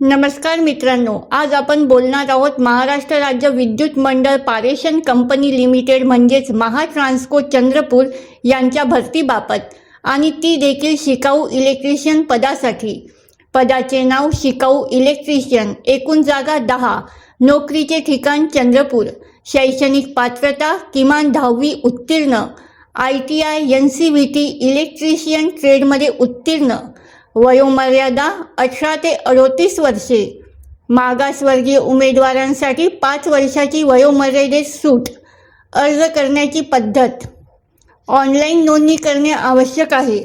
नमस्कार मित्रांनो आज आपण बोलणार आहोत महाराष्ट्र राज्य विद्युत मंडळ पारेषण कंपनी लिमिटेड म्हणजेच महाट्रान्सको चंद्रपूर यांच्या भरतीबाबत. आणि ती देखील शिकाऊ इलेक्ट्रिशियन पदासाठी. पदाचे नाव शिकाऊ इलेक्ट्रिशियन एकूण जागा दहा नोकरीचे ठिकाण चंद्रपूर. शैक्षणिक पात्रता किमान दहावी उत्तीर्ण. I T I N C V T electrician ट्रेडमध्ये उत्तीर्ण. वयोमर्यादा अठरा ते अडोतीस वर्षे. मागासवर्गीय उमेदवारांसाठी पाच वर्षाची वयोमर्यादेत सूट. अर्ज करण्याची पद्धत. ऑनलाईन नोंदणी करणे आवश्यक आहे.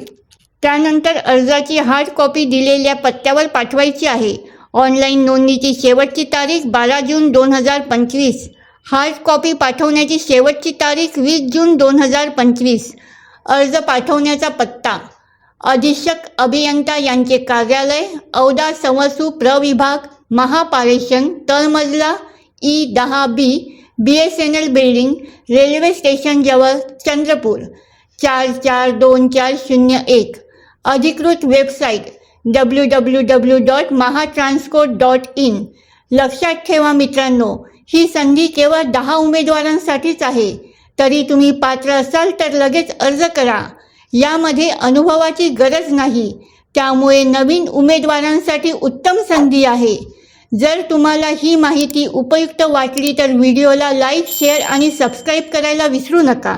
त्यानंतर अर्जाची हार्ड कॉपी दिलेल्या पत्त्यावर पाठवायची आहे. ऑनलाईन नोंदणीची शेवटची तारीख बारा जून दोन हजार पंचवीस. हार्ड कॉपी पाठवण्याची शेवटची तारीख वीस जून दोन हजार पंचवीस. अर्ज पाठवण्याचा पत्ता. अधीक्षक अभियंता यांचे कार्यालय औदा संवसू प्रविभाग महापारेषण तळमजला ई दहा B B S N L building railway स्टेशनजवळ Chandrapur चार चार दोन चार शून्य एक. अधिकृत website W W W dot Mahatransco dot in. लक्षात ठेवा मित्रांनो ही संधी केवळ दहा उमेदवारांसाठीच आहे. तरी तुम्ही पात्र असाल तर लगेच अर्ज करा. यामध्ये अनुभवाची गरज नाही. त्यामुळे नवीन उमेदवारांसाठी उत्तम संधी आहे. जर तुम्हाला ही माहिती उपयुक्त वाटली तर व्हिडिओला लाईक शेअर आणि सबस्क्राईब करायला विसरू नका.